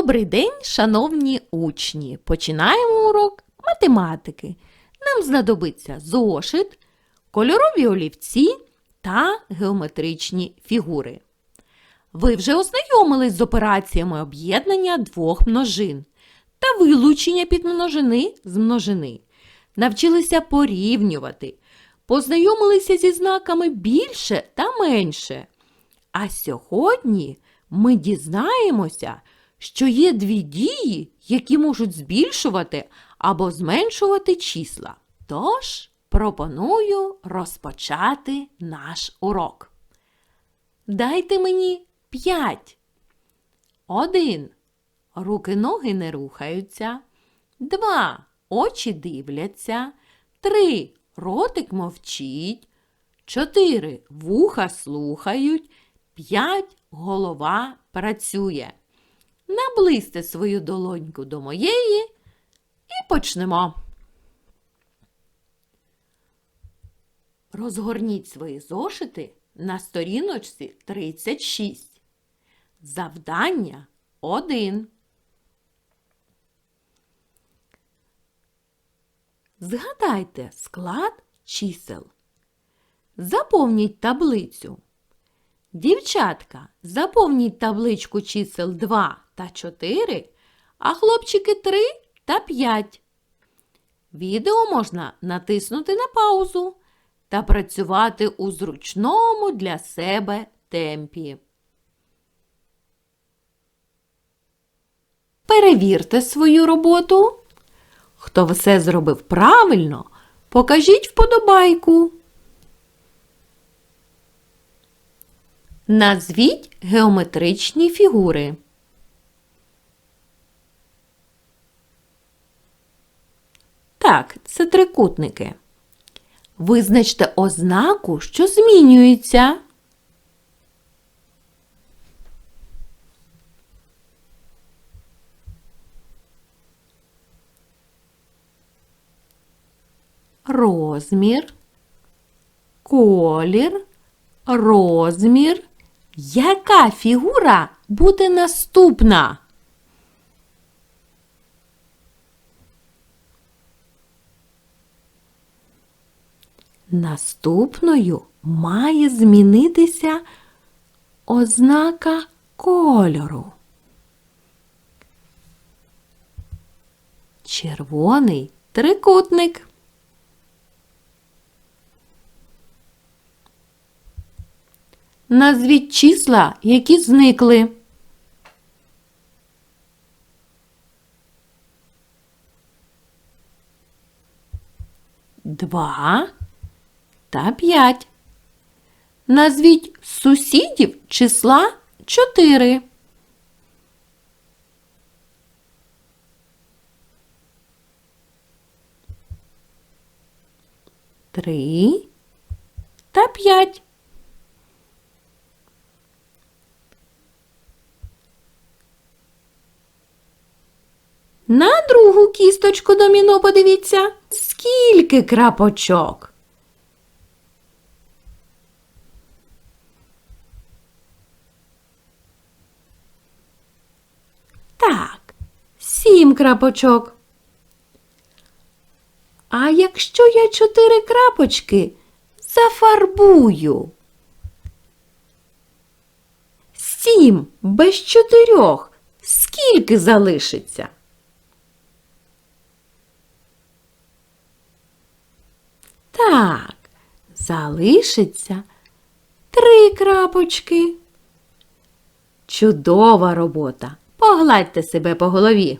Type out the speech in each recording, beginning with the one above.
Добрий день, шановні учні! Починаємо урок математики. Нам знадобиться зошит, кольорові олівці та геометричні фігури. Ви вже ознайомились з операціями об'єднання двох множин та вилучення підмножини з множини. Навчилися порівнювати, познайомилися зі знаками більше та менше. А сьогодні ми дізнаємося, що є дві дії, які можуть збільшувати або зменшувати числа. Тож пропоную розпочати наш урок. Дайте мені п'ять. Один. Руки ноги не рухаються. Два. Очі дивляться. Три. Ротик мовчить. Чотири. Вуха слухають. П'ять. Голова працює. Наблизьте свою долоньку до моєї і почнемо. Розгорніть свої зошити на сторіночці 36. Завдання 1. Згадайте склад чисел. Заповніть таблицю. Дівчатка, заповніть табличку чисел 2 та 4, а хлопчики 3 та 5. Відео можна натиснути на паузу та працювати у зручному для себе темпі. Перевірте свою роботу. Хто все зробив правильно, покажіть вподобайку. Назвіть геометричні фігури. Так, це трикутники. Визначте ознаку, що змінюється. Розмір, колір, розмір. Яка фігура буде наступна? Наступною має змінитися ознака кольору. Червоний трикутник. Назвіть числа, які зникли. Два та п'ять. Назвіть сусідів числа чотири. Три та п'ять. На другу кісточку доміно подивіться, скільки крапочок. Так, сім крапочок. А якщо я чотири крапочки зафарбую? Сім без чотирьох скільки залишиться? Так, залишиться три крапочки. Чудова робота. Погладьте себе по голові.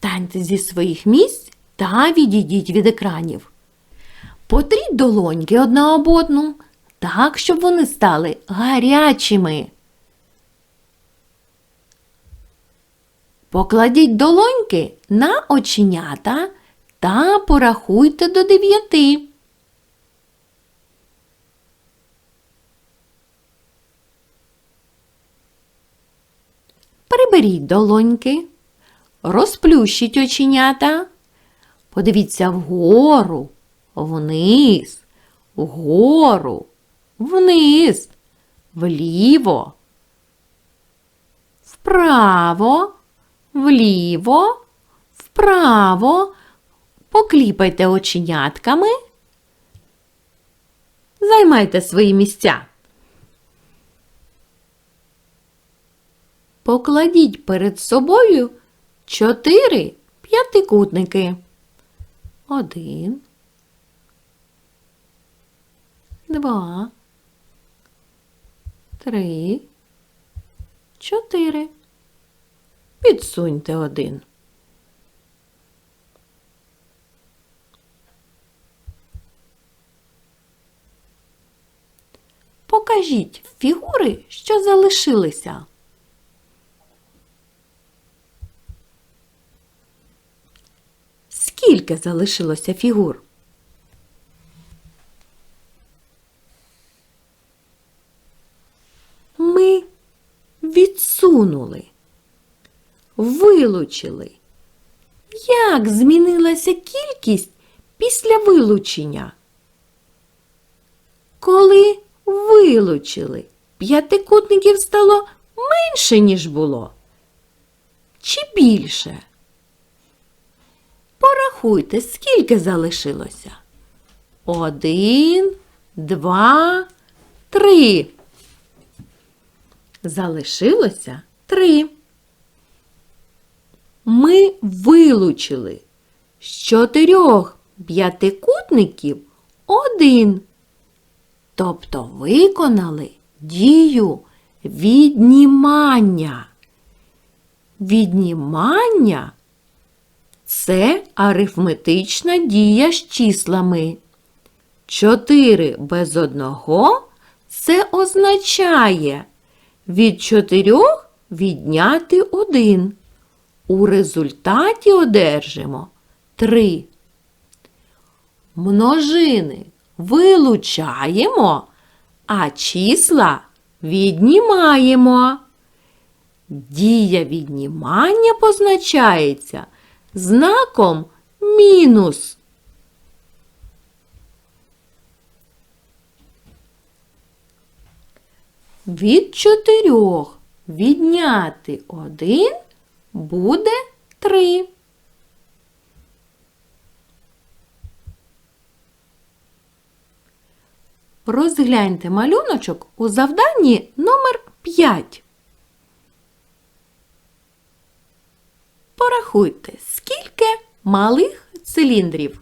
Встаньте зі своїх місць та відійдіть від екранів. Потріть долоньки одна об одну, так, щоб вони стали гарячими. Покладіть долоньки на оченята та порахуйте до дев'яти. Приберіть долоньки, розплющіть оченята, подивіться вгору, вниз, вгору, вниз, вліво, вправо, вліво, вправо. Покліпайте оченятками. Займайте свої місця. Покладіть перед собою чотири п'ятикутники. Один, два, три, чотири. Підсуньте один. Покажіть фігури, що залишилися. Скільки залишилося фігур? Ми відсунули, вилучили. Як змінилася кількість після вилучення? Коли вилучили, п'ятикутників стало менше, ніж було. Чи більше? Порахуйте, скільки залишилося. Один, два, три. Залишилося три. Ми вилучили з чотирьох п'ятикутників один. Тобто виконали дію віднімання. Віднімання це арифметична дія з числами. 4 без одного це означає від 4 відняти 1. У результаті одержимо 3. Множини вилучаємо, а числа віднімаємо. Дія віднімання позначається знаком мінус. Від чотирьох відняти один буде три. Розгляньте малюночок у завданні номер 5. Порахуйте, скільки малих циліндрів.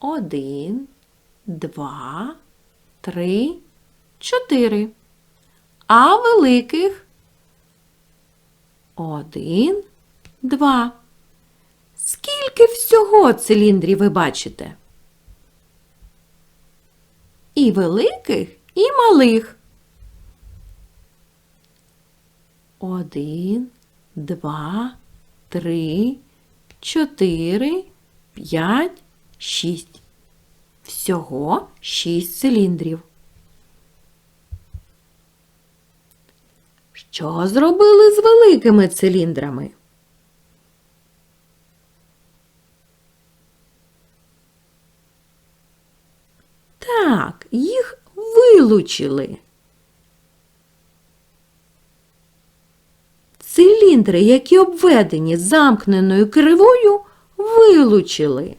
Один, два, три, чотири. А великих один, два. Скільки всього циліндрів ви бачите? І великих, і малих. Один, два, три, чотири, п'ять, шість. Всього шість циліндрів. Що зробили з великими циліндрами? Так, їх вилучили. Циліндри, які обведені замкненою кривою, вилучили.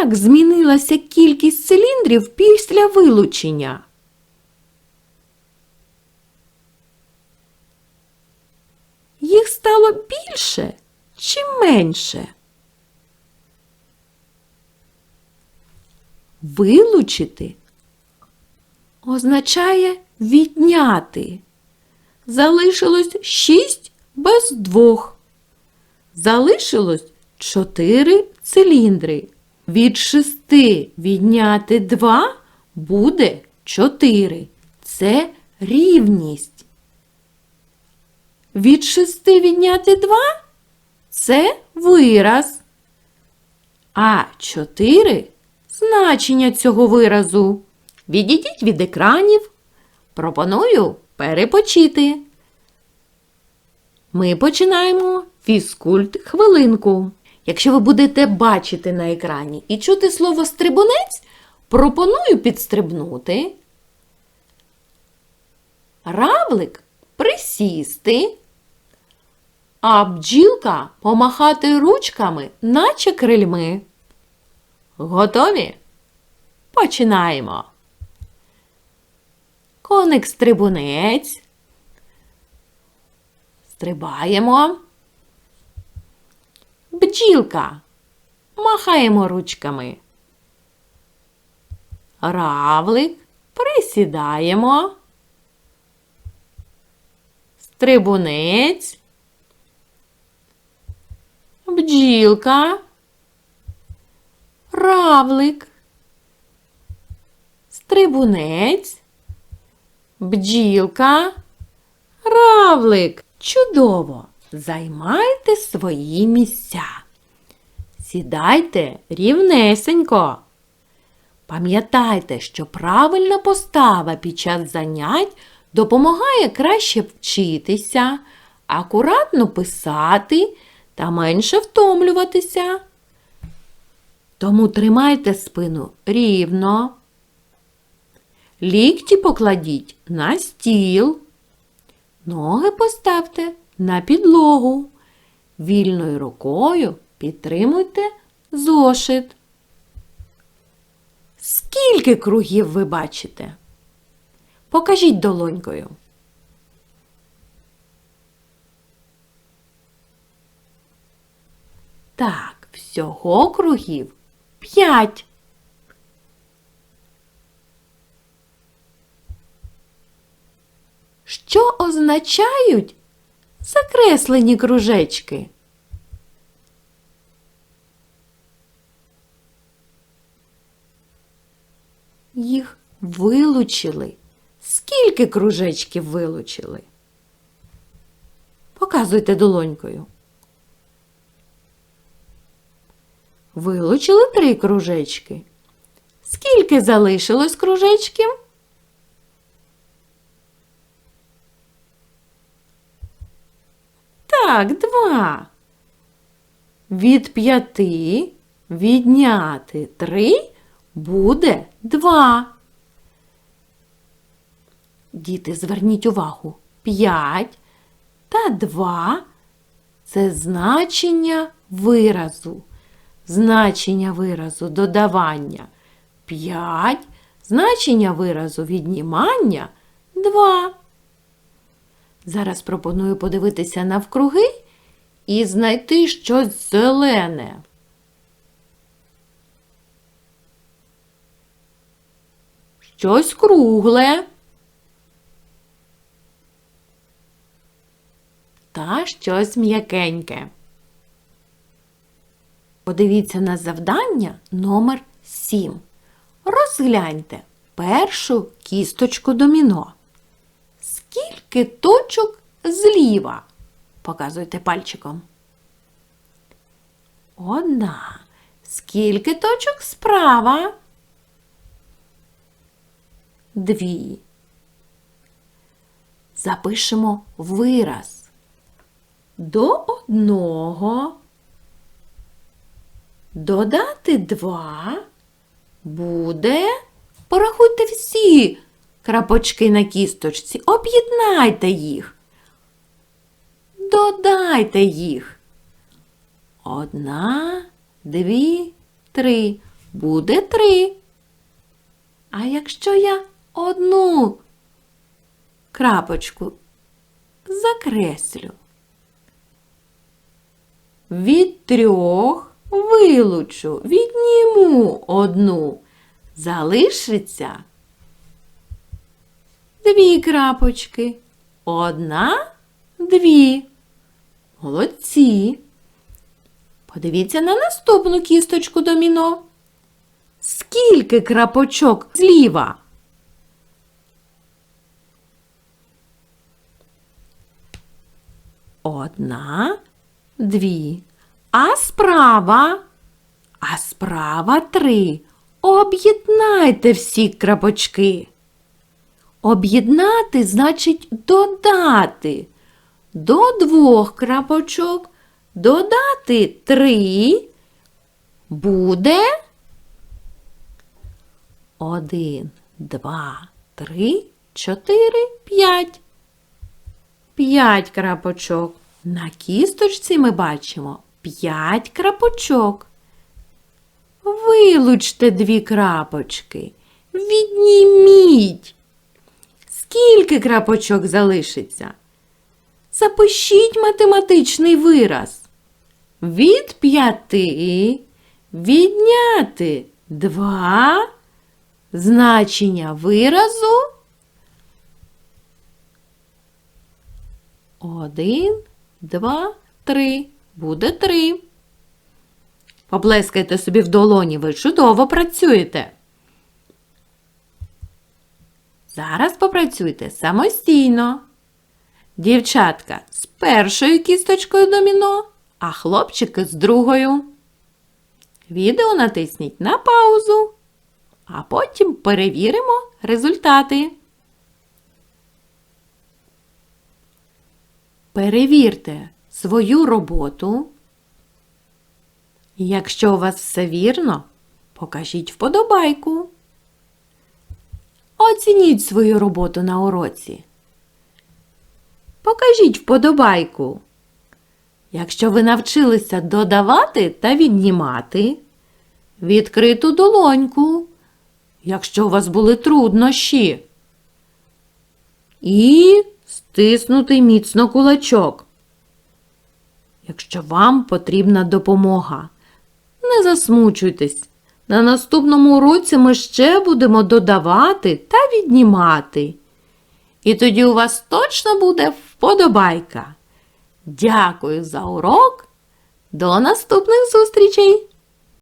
Як змінилася кількість циліндрів після вилучення? Їх стало більше чи менше? Вилучити означає відняти. Залишилось шість без двох. Залишилось чотири циліндри. Від шести відняти два буде чотири. Це рівність. Від шести відняти два це вираз. А чотири значення цього виразу. Відійдіть від екранів. Пропоную перепочити. Ми починаємо фізкульт хвилинку. Якщо ви будете бачити на екрані і чути слово стрибунець, пропоную підстрибнути. Равлик присісти, а бджілка помахати ручками, наче крильми. Готові? Починаємо. Коник стрибунець. Стрибаємо. Бджілка. Махаємо ручками. Равлик. Присідаємо. Стрибунець. Бджілка. Равлик. Стрибунець. Бджілка. Равлик. Чудово! Займайте свої місця. Сідайте рівнесенько. Пам'ятайте, що правильна постава під час занять допомагає краще вчитися, акуратно писати та менше втомлюватися. Тому тримайте спину рівно. Лікті покладіть на стіл. Ноги поставте на підлогу. Вільною рукою підтримуйте зошит. Скільки кругів ви бачите? Покажіть долонькою. Так, всього кругів п'ять. Що означають закреслені кружечки? Їх вилучили. Скільки кружечків вилучили? Показуйте долонькою. Вилучили три кружечки. Скільки залишилось кружечків? Так, два. Від п'яти відняти три буде два. Діти, зверніть увагу. П'ять та два це значення виразу. Значення виразу додавання 5, значення виразу віднімання 2. Зараз пропоную подивитися навкруги і знайти щось зелене. Щось кругле. Та щось м'якеньке. Подивіться на завдання номер 7. Розгляньте першу кісточку доміно. Скільки точок зліва? Показуйте пальчиком. Одна. Скільки точок справа? Дві. Запишемо вираз. До одного додати два буде. Порахуйте всі крапочки на кісточці, об'єднайте їх. Додайте їх. Одна, дві, три. Буде три. А якщо я одну крапочку закреслю, від трьох вилучу, відніму одну, залишиться дві крапочки. Одна, дві. Молодці. Подивіться на наступну кісточку доміно. Скільки крапочок зліва? Одна, дві. А справа? А справа три. Об'єднайте всі крапочки. Об'єднати значить додати. До двох крапочок додати три буде Один, два, три, чотири, п'ять. П'ять крапочок. На кісточці ми бачимо п'ять крапочок. Вилучте дві крапочки. Відніміть. Скільки крапочок залишиться? Запишіть математичний вираз. Від п'яти відняти два значення виразу. Один, два, три. Буде три. Поплескайте собі в долоні, ви чудово працюєте. Зараз попрацюйте самостійно. Дівчатка з першою кісточкою доміно, а хлопчики з другою. Відео натисніть на паузу, а потім перевіримо результати. Перевірте свою роботу. Якщо у вас все вірно, покажіть вподобайку. Оцініть свою роботу на уроці. Покажіть вподобайку. Якщо ви навчилися додавати та віднімати, відкриту долоньку, якщо у вас були труднощі. І стиснути міцно кулачок. Якщо вам потрібна допомога, не засмучуйтесь. На наступному уроці ми ще будемо додавати та віднімати. І тоді у вас точно буде вподобайка. Дякую за урок. До наступних зустрічей!